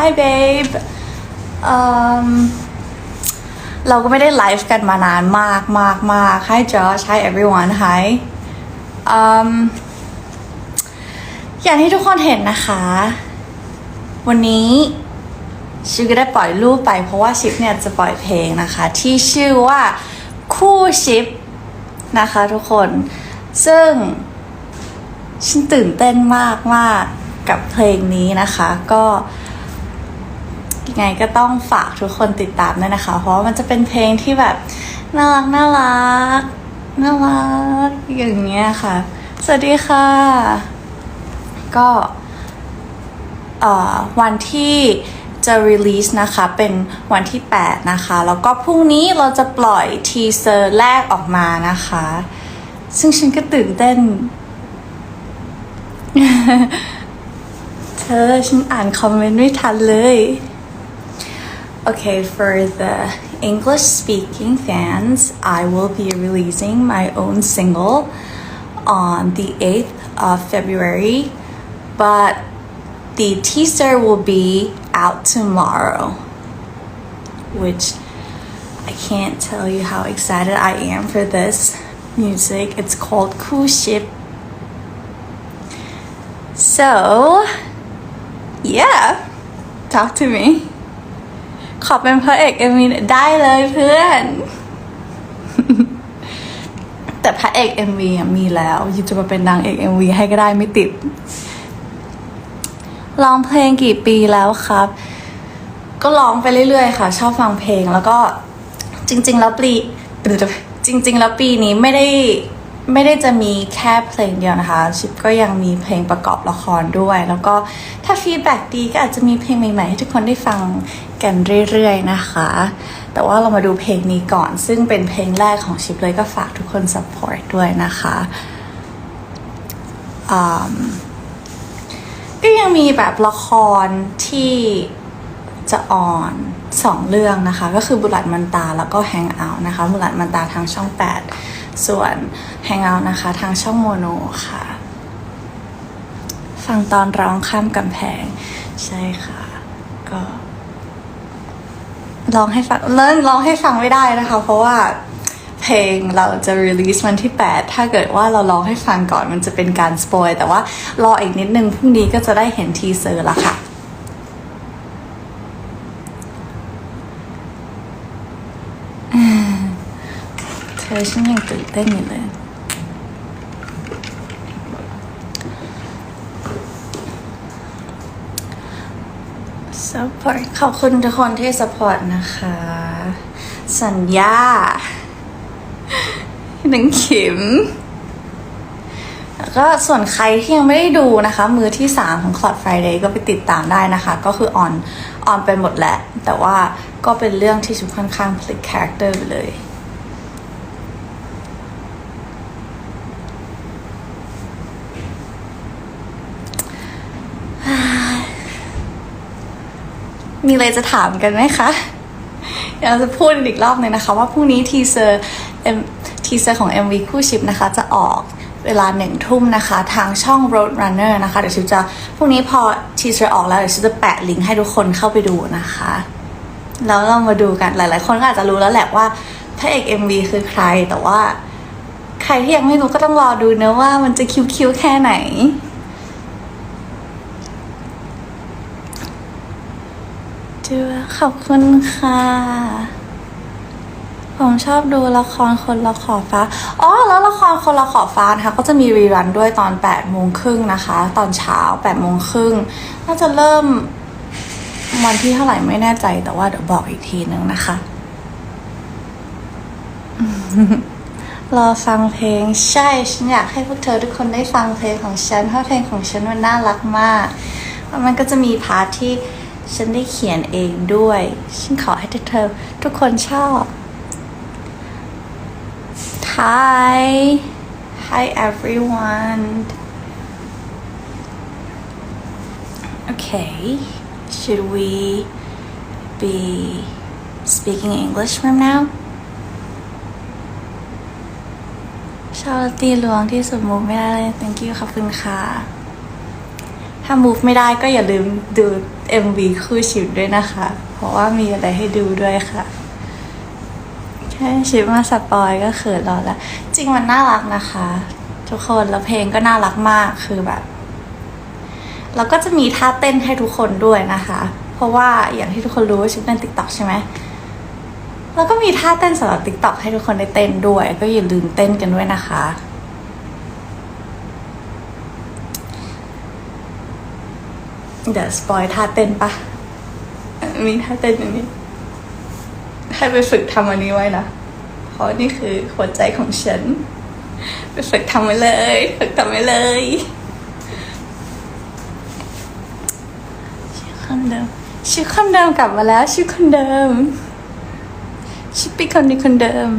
Hi babe เอิ่มเราก็ไม่ได้ไลฟ์กันมานานมากมากมาก Hi Josh Hi everyone Hi เอิ่มอย่างที่ทุกคนเห็นนะคะ วันนี้ชิปก็ได้ปล่อยรูปไป เพราะว่าชิปเนี่ยจะปล่อยเพลงนะคะ ที่ชื่อว่าคู่ชิปนะคะทุกคน ซึ่งฉันตื่นเต้นมากมากกับเพลงนี้นะคะ ก็ ไงก็ต้องฝากทุกคนติดตามด้วยนะคะ เพราะมันจะเป็นเพลงที่แบบน่ารักน่ารักน่ารักอย่างเงี้ยค่ะ สวัสดีค่ะ ก็วันที่จะ release นะคะ เป็นวันที่ 8 นะคะ แล้วก็พรุ่งนี้เราจะปล่อยทีเซอร์แรกออกมานะคะ ซึ่งฉันก็ตื่นเต้น เธอฉันอ่านคอมเมนต์ไม่ทันเลย Okay, for the English speaking fans, I will be releasing my own single on the 8th of February, but the teaser will be out tomorrow, which I can't tell you how excited I am for this music. It's called Cool Ship So, yeah, talk to me. ขอเป็นพระเอกเอ็มวีได้เลยเพื่อน แต่พระเอกเอ็มวีมีแล้วยูจะมาเป็นนางเอกเอ็มวีให้ก็ได้ไม่ติดร้องเพลงกี่ปีแล้วครับ ก็ร้องไปเรื่อยๆ ค่ะ ชอบฟังเพลงแล้วก็จริง ๆ แล้วปีจริง ๆ แล้วปีนี้ไม่ได้ ไม่ได้จะมีแค่เพลงเดียวนะคะ ชิปก็ยังมีเพลงประกอบละครด้วย แล้วก็ถ้าฟีดแบ็ดีก็อาจจะมีเพลงใหม่ ๆ ให้ทุกคนได้ฟังกันเรื่อยๆนะคะ แต่ว่าเรามาดูเพลงนี้ก่อน ซึ่งเป็นเพลงแรกของชิปเลยก็ฝากทุกคน support ด้วยนะคะก็ยังมีแบบละครที่จะออนสองเรื่องนะคะ ก็คือบุรัดมันตาแล้วก็แฮงเอาท์นะคะบุรัดมันตาทางช่อง 8 ส่วนแฮงเอาท์นะคะ ทางช่องโมโนค่ะ ฟังตอนร้องข้ามกำแพง ใช่ค่ะ ก็ร้องให้ฟังเล่นร้องให้ฟังไม่ได้นะคะ เพราะว่าเพลงเราจะ release วันที่ 8 ถ้าเกิดว่าเราร้องให้ฟังก่อนมันจะเป็นการสปอยแต่ว่ารออีกนิดนึงพรุ่งนี้ก็จะได้เห็นทีเซอร์ละค่ะ เธอฉันยังตื่นเต้นอยู่เลย support ขอบคุณทุกคนที่ support นะคะ สัญญาหนึ่งข็มแล้วก็ส่วนใครที่ยังไม่ได้ดูนะคะ มือที่ 3 ของ Cloud Friday ก็ไปติดตามได้นะคะ ก็คือออนออนไปหมดแหละ แต่ว่าก็เป็นเรื่องที่ชุดค่อนข้างพลิกคาแรคเตอร์ไปเลย มีอะไรจะถามกันไหมคะเดี๋ยวเราจะพูดอีกรอบหนึ่งนะคะ ว่าพรุ่งนี้ทีเซอร์ทีเซอร์ของ MV คู่ชิปนะคะ จะออกเวลาหนึ่งทุ่มนะคะ ทางช่อง Road Runner นะคะ เดี๋ยวชิปจะพรุ่งนี้พอทีเซอร์ออกแล้ว เดี๋ยวชิปจะแปะลิงก์ให้ทุกคนเข้าไปดูนะคะ แล้วเรามาดูกันหลาย ๆ คนก็อาจจะรู้แล้วแหละว่าพระเอก MV คือใครแต่ว่า ใครที่ยังไม่รู้ก็ต้องรอดูนะว่ามันจะคิวๆแค่ไหน ดูขอบคุณค่ะ ผมชอบดูละครคนละขอบฟ้า อ๋อ แล้วละครคนละขอบฟ้านะคะ ก็จะมีรีรันด้วยตอน8โมงครึ่งนะคะ ตอนเช้า8โมงครึ่งน่าจะเริ่มวันที่เท่าไหร่ไม่แน่ใจแต่ว่าเดี๋ยวบอกอีกทีนึงนะคะ รอฟังเพลงใช่ ฉันอยากให้พวกเธอทุกคนได้ฟังเพลงของฉันเพราะเพลงของฉันมันน่ารักมาก มันก็จะมีพาร์ทที่ ฉันได้เขียนเองด้วย ฉันขอให้ทุกเธอ ทุกคนชอบ Hi Hi everyone Okay should we be speaking English from now ชอบตีลวงที่สุดมูฟไม่ได้เลย thank you ขอบคุณค่ะ ถ้า move ไม่ได้ก็อย่าลืมดู MV คู่ชิปด้วยนะคะ เพราะว่ามีอะไรให้ดูด้วยค่ะ แค่ชิปมาสปอยก็เขินรอแล้ว จริงมันน่ารักนะคะ ทุกคนแล้วเพลงก็น่ารักมากคือแบบ แล้วก็จะมีท่าเต้นให้ทุกคนด้วยนะคะ เพราะว่าอย่างที่ทุกคนรู้ว่าชิปเล่นติ๊กต็อกใช่ไหมแล้วก็มีท่าเต้นสำหรับติ๊กต็อกให้ทุกคนได้เต้นด้วย ก็อย่าลืมเต้นกันด้วยนะคะ เดี๋ยวสปอยท่าเต้นปะมีท่าเต้นอย่างนี้ให้ไปฝึกทำอันนี้ไว้นะ เพราะนี่คือหัวใจของฉัน ไปฝึกทำไว้เลย ฝึกทำไว้เลยชื่อคนเดิมชื่อคนเดิมกลับมาแล้ว ชื่อคนเดิมชื่อปีคนนี้คนเดิม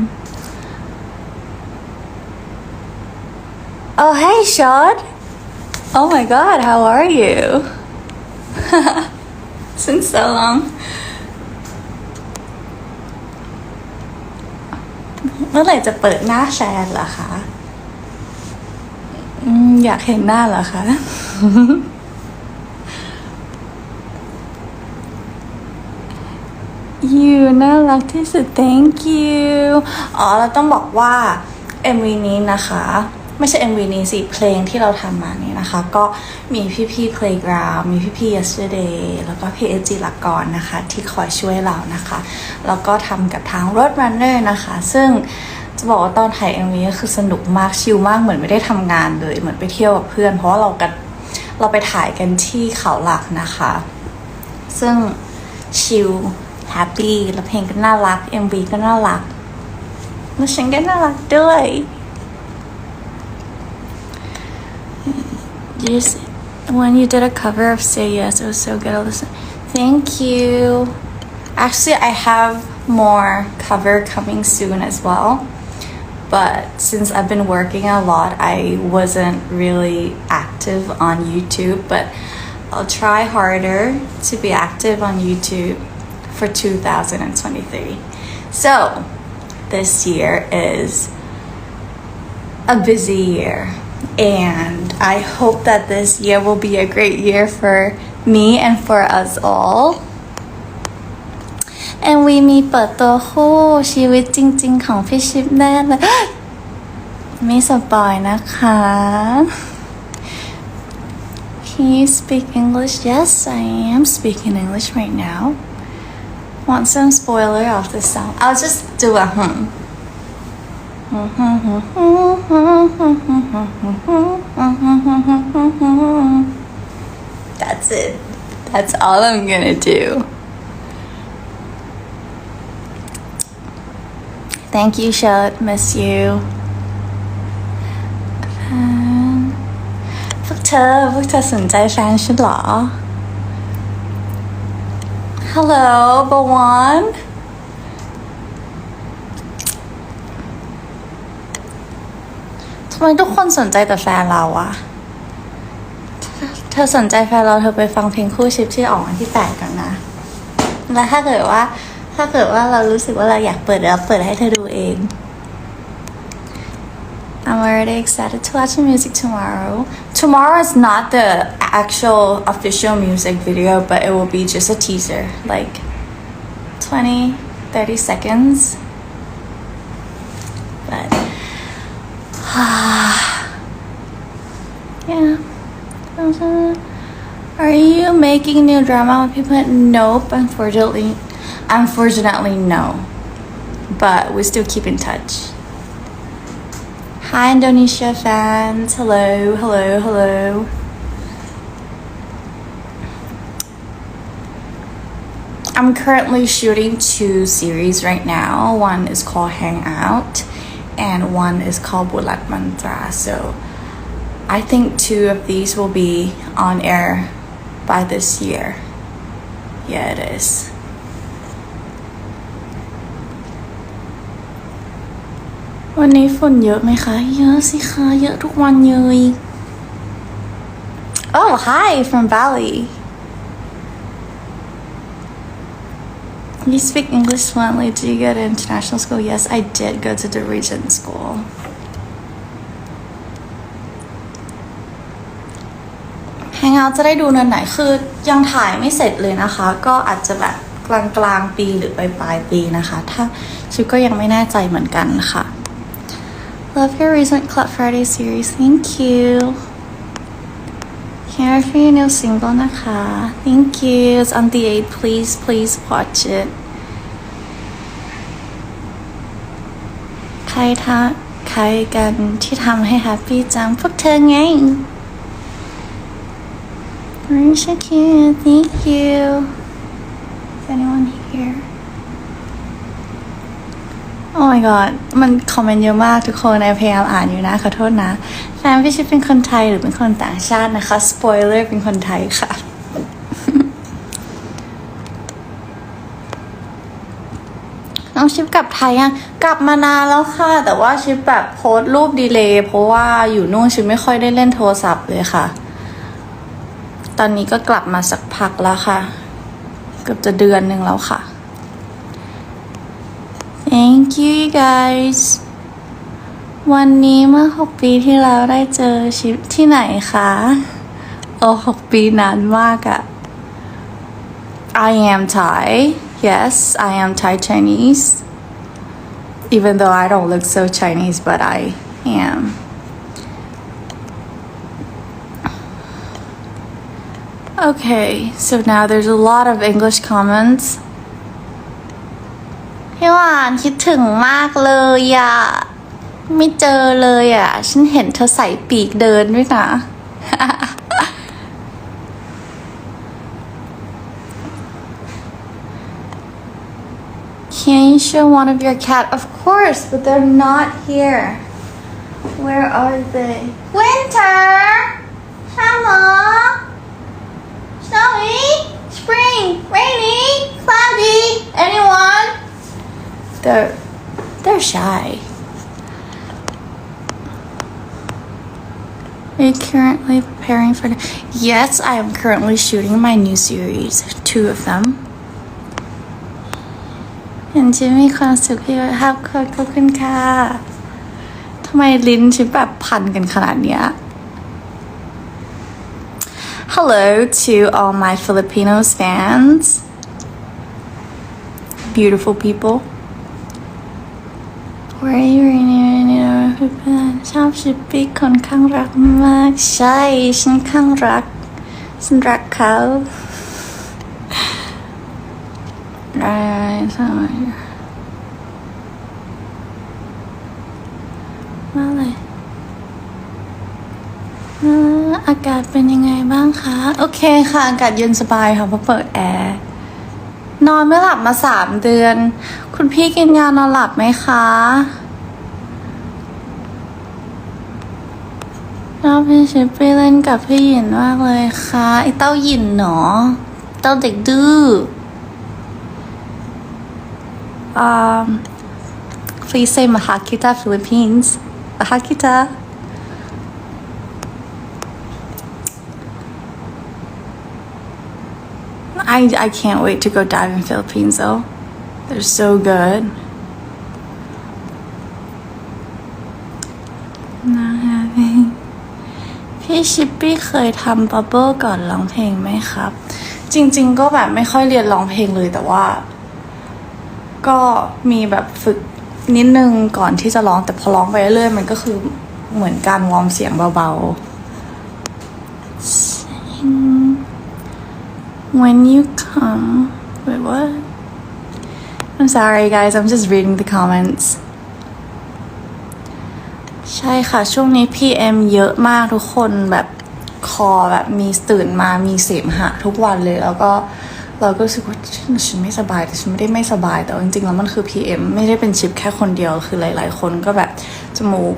Oh hey Sean Oh my god how are you Since so long เมื่อไหร่จะเปิดหน้าแชร์เหรอคะอยากเห็นหน้าเหรอคะ you น่ารักที่สุด thank you อ๋อเราต้องบอกว่า MV นี้นะคะ ไม่ใช่ MV นี้สิเพลงที่เราทำมานี้นะคะ ก็มีพี่ๆ Playground มีพี่ๆ Yesterday แล้วก็พี่เอจีลักกรนะคะ ที่คอยช่วยเรานะคะ แล้วก็ทำกับทาง Road Runner นะคะ ซึ่งจะบอกว่าตอนถ่าย MV ก็คือสนุกมากชิลมากเหมือนไม่ได้ทำงานเลย เหมือนไปเที่ยวกับเพื่อน เพราะว่าเรากันเราไปถ่ายกันที่เขาหลักนะคะ ซึ่งชิลแฮปปี้แล้วเพลงก็น่ารัก MV ก็น่ารักแล้วฉันก็น่ารักด้วย Just when you did a cover of Say Yes, it was so good. I'll listen. Thank you. Actually, I have more cover coming soon as well. But since I've been working a lot, I wasn't really active on YouTube. But I'll try harder to be active on YouTube for 2023. So, this year is a busy year. And I hope that this year will be a great year for me and for us all. And we มีเปิดตัวคู่ชีวิตจริง ๆ ของพี่ชิปแน่เลย ไม่สปอยนะคะ Can you speak English? Yes, I am speaking English right now. Want some spoiler of the song? I'll just do a hum. That's it. That's all I'm gonna do. Thank you, Charlotte. Miss you. Um, พวกเธอพวกเธอสนใจแฟนฉันเหรอ Hello, Bawan. ทำไมทุกคนสนใจแต่แฟนเราอะเธอสนใจแฟนเราเธอไปฟังเพลงคู่ชิปที่ออกวันที่แปดกันนะ แล้วถ้าเกิดว่า ถ้าเกิดว่าเรารู้สึกว่าเราอยากเปิดเดี๋ยวเราเปิดให้เธอดูเอง I'm already excited to watch the music tomorrow. Tomorrow is not the actual official music video, but it will be just a teaser, like 20, 30 seconds. yeah. Are you making new drama with people? Nope, unfortunately. Unfortunately, no. But we still keep in touch. Hi, Indonesia fans. Hello, hello, hello. I'm currently shooting two series right now. One is called Hangout, and one is called Bulat Mantra. So I think two of these will be on air by this year. Yeah, it is. Oh, hi from Bali. You speak English fluently. Do you go to international school? Yes, I did go to the Regent School. Hang Hangout จะได้ดูเดือนไหนคือยังถ่ายไม่เสร็จเลยนะคะ ก็อาจจะแบบกลางกลางปีหรือปลายปลายปีนะคะ ถ้าชิปก็ยังไม่แน่ใจเหมือนกันค่ะ Love your recent Club Friday series thank you Here for your new single นะคะ thank you it's on the 8 please please watch it ใครทักใครกันที่ทำให้แฮปปี้จังพวกเธอไง Thank you thank you. Is anyone here? Oh my god มันคอมเมนต์เยอะมากทุกคนในพยายามอ่านอยู่นะ ขอโทษนะ แฟนพี่ชิปเป็นคนไทยหรือเป็นคนต่างชาตินะคะ สปอยเลอร์เป็นคนไทยค่ะ น้องชิปกลับไทยยังกลับมานานแล้วค่ะ แต่ว่าชิปแบบโพสต์รูปดีเลย์เพราะว่าอยู่นู่นชิปไม่ค่อยได้เล่นโทรศัพท์เลยค่ะ ตอนนี้ก็กลับมาสักพักแล้วค่ะ เกือบจะเดือนหนึ่งแล้วค่ะ Thank you you guys วันนี้เมื่อหกปีที่แล้วได้เจอชิปที่ไหนคะโอ้หกปีนานมากอะ I am Thai yes I am Thai Chinese even though I don't look so Chinese but I am Okay, so now there's a lot of English comments. พี่หวานคิดถึงมากเลยอะไม่เจอเลยอะฉันเห็นเธอใส่ปีกเดินด้วยนะ Can you show one of your cat? Of course, but they're not here. Where are they? Winter! Summer! Snowy, spring, rainy, cloudy. Anyone? They're they're shy. Are you currently preparing for? Yes, I am currently shooting my new series. Two of them. เห็นชิมีความสุขที่ครับขอบคุณค่ะทำไมลิ้นชิแบบพันกันขนาดเนี้ย Hello to all my Filipinos fans. Beautiful people. Where are you right now? เพื่อนชอบชิปปี้คนข้างรักมาก ใช่ ฉันข้างรัก ฉันรักเขาได้ใช่มาเลยอ่าอากาศเป็นยังไงบ้างคะ โอเคค่ะ อากาศเย็นสบายค่ะเพราะเปิดแอร์ นอนไม่หลับมาสามเดือน คุณพี่กินยานอนหลับไหมคะชอบพี่ชิปไปเล่นกับพี่หยินมากเลยค่ะไอเต้าหยินเนาะเต้าเด็กดื้ออ่า please say Mahakita Philippines Mahakita I, I can't wait to go dive in Philippines though. They're so good. Not having พี่ชิปปี้เคยทำบับเบิลก่อนร้องเพลงไหมครับ จริง ๆ ก็แบบไม่ค่อยเรียนร้องเพลงเลยแต่ว่า ก็มีแบบฝึกนิดนึงก่อนที่จะร้องแต่พอร้องไปเรื่อยๆมันก็คือเหมือนการวอร์มเสียงเบาๆ when you come wait what I'm sorry guys I'm just reading the comments ใช่ค่ะ ช่วงนี้ PM เยอะมากทุกคนแบบคอแบบมีตื่นมามีเสมหะทุกวันเลย แล้วก็เราก็รู้สึกว่าฉันฉันไม่สบายแต่ฉันไม่ได้ไม่สบาย แต่จริงๆแล้วมันคือ PM ไม่ได้เป็นชิปแค่คนเดียวคือหลาย ๆ คนก็แบบจมูก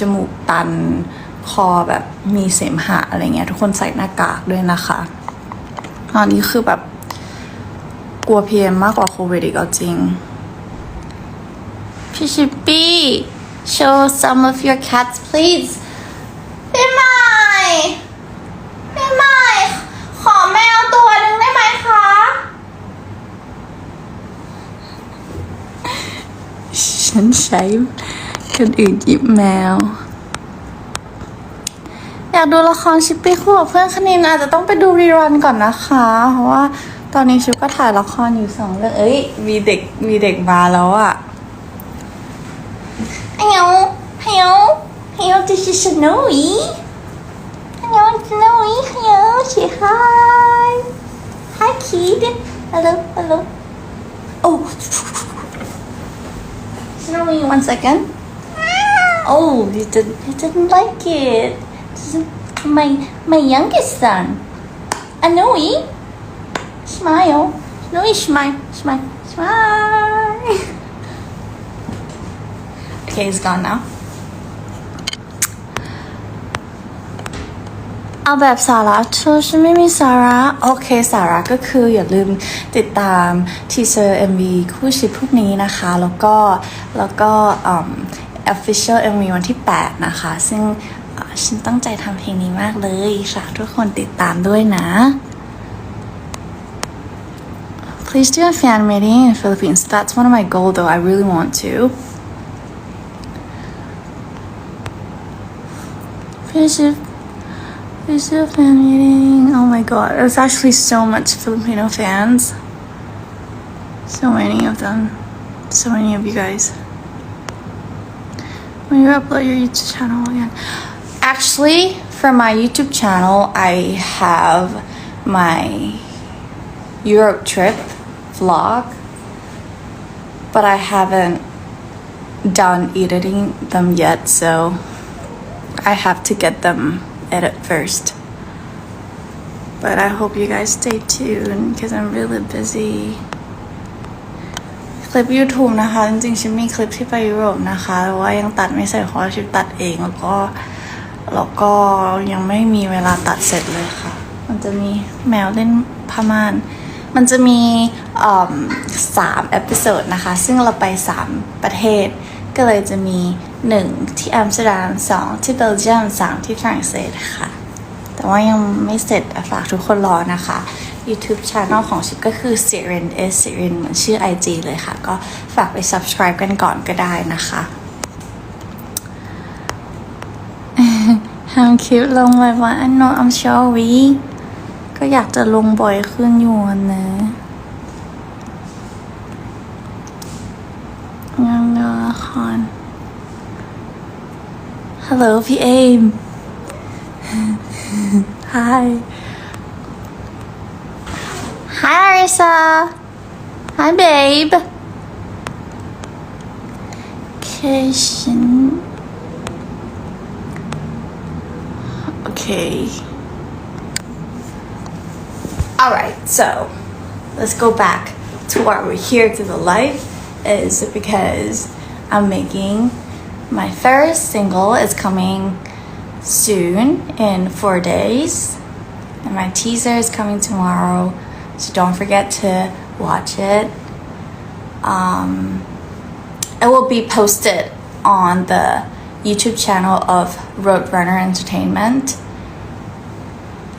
จมูกตัน คอแบบมีเสมหะอะไรเงี้ยทุกคนใส่หน้ากากด้วยนะคะ ตอนนี้คือแบบกลัว PM มากกว่าโควิดอีกเอาจริง พี่ชิปปี้ show some of your cats please พี่ใหม่พี่ใหม่ขอแมวตัวหนึ่งได้ไหมคะ ฉันใช้คนอื่นหยิบแมวอยากดูละครชิปปี้คู่กับเพื่อนคณินอาจจะต้องไปดูรีรันก่อนนะคะ เพราะว่าตอนนี้ชิปก็ถ่ายละครอยู่สองเรื่อง เอ้ย มีเด็กมีเด็กมาแล้วอะฮัลโหลฮัลโหลฮัลโหล this is Snowy Hello Snowy Hello say hi Hi kid Hello hello Oh Snowy one second Oh you didn't you didn't like it This is my my youngest son Snowy Smile Snowy smile smile smile Okay it's gone now เอาแบบสาระเธอฉันไม่มีสาระ โอเคสาระก็คืออย่าลืมติดตามทีเซอร์ MV คู่ชิปพวกนี้นะคะ แล้วก็แล้วก็ official MV วันที่ 8 นะคะ ซึ่ง ฉันตั้งใจทำเพลงนี้มากเลยฝากทุกคนติดตามด้วยนะ Please do a fan meeting in Philippines. That's one of my goals, though. I really want to. Please do Please do a fan meeting. Oh my god, there's actually so much Filipino fans. So many of them. So many of you guys. When you upload your YouTube channel again. Actually, for my YouTube channel, I have my Europe trip vlog, but I haven't done editing them yet, so I have to get them edit first. But I hope you guys stay tuned because I'm really busy. คลิป YouTube นะคะ จริงๆฉันมีคลิปที่ไปยุโรปนะคะแต่ว่ายังตัดไม่เสร็จเพราะว่าฉันตัดเองแล้วก็ แล้วก็ยังไม่มีเวลาตัดเสร็จเลยค่ะ มันจะมีแมวเล่นพม่าน มันจะมีสามเอพิโซดนะคะ ซึ่งเราไปสามประเทศ ก็เลยจะมีหนึ่งที่อัมสเตอร์ดัมสองที่เบลเยียมสามที่ฝรั่งเศสค่ะ แต่ว่ายังไม่เสร็จฝากทุกคนรอนะคะ YouTube Channel ของชิปก็คือ s i r i n S s i r i n เหมือนชื่อ IG เลยค่ะ ก็ฝากไป subscribe กันก่อนก็ได้นะคะ ทำคลิปลงไปว่าอันโนอัมชอวีก็อยากจะลงบ่อยขึ้นอยู่นะงานดูละคร Hello พี่เอม Hi Hi Arisa Hi babe เคฉัน Okay. Alright so let's go back to why we're here to the life is because I'm making my first single is coming soon in four days. And my teaser is coming tomorrow so don't forget to watch it. Um, it will be posted on the youtube channel of roadrunner entertainment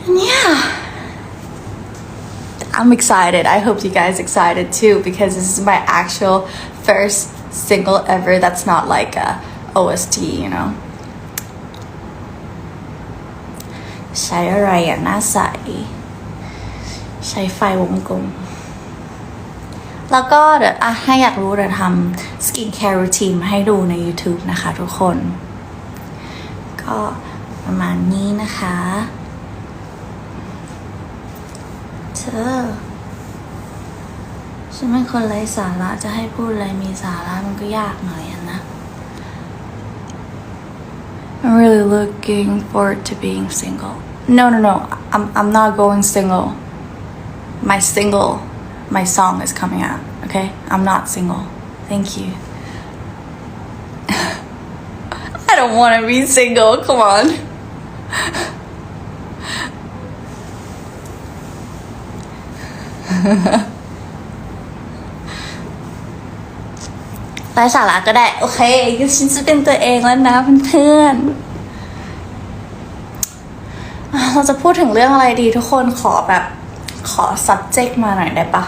and yeah I'm excited. I hope you guys excited too because this is my actual first single ever that's not like a OST, you know. ใช้อะไรอ่ะหน้าใส ใช้ไฟวงกลม แล้วก็เดี๋ยวอ่ะให้อยากรู้เดี๋ยวทำสกินแคร์รูทีนมาให้ดูใน YouTube นะคะทุกคน ก็ประมาณนี้นะคะ เธอ ฉันเป็นคนไร้สาระจะให้พูดอะไรมีสาระมันก็ยากหน่อยนะ I'm really looking forward to being single. No, no, no. I'm I'm not going single. My single, my song is coming out. Okay, I'm not single. Thank you. I don't want to be single. Come on. ไร้สาระก็ได้ โอเคฉันจะเป็นตัวเองแล้วนะเพื่อนๆอะเราจะพูดถึงเรื่องอะไรดีทุกคนขอแบบขอ subject มาหน่อยได้ปะ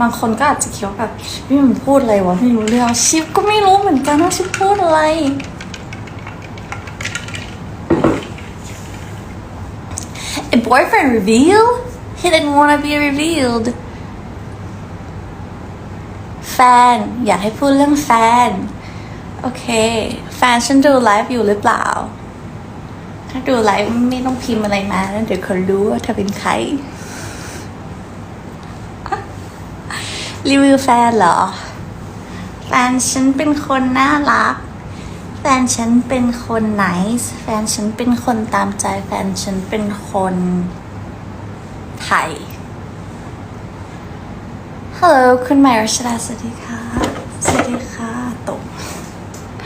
บางคนก็อาจจะคิดว่าแบบพี่มันพูดอะไรวะไม่รู้เรื่องชิปก็ไม่รู้เหมือนกันว่าชิปพูดอะไร boyfriend reveal he didn't want to be revealed แฟน อยากให้พูดเรื่องแฟน โอเค แฟนฉันดูไลฟ์อยู่หรือเปล่า ถ้าดูไลฟ์ไม่ต้องพิมพ์อะไรมาแล้วเดี๋ยวเขารู้ว่าเธอเป็นใคร รีวิวแฟนเหรอ แฟนฉันเป็นคนน่ารัก แฟนฉันเป็นคนไนส์แฟนฉันเป็นคนตามใจ แฟนฉันเป็นคนไทย ฮัลโหล คุณหมายรัชดาสวัสดีค่ะ สวัสดีค่ะ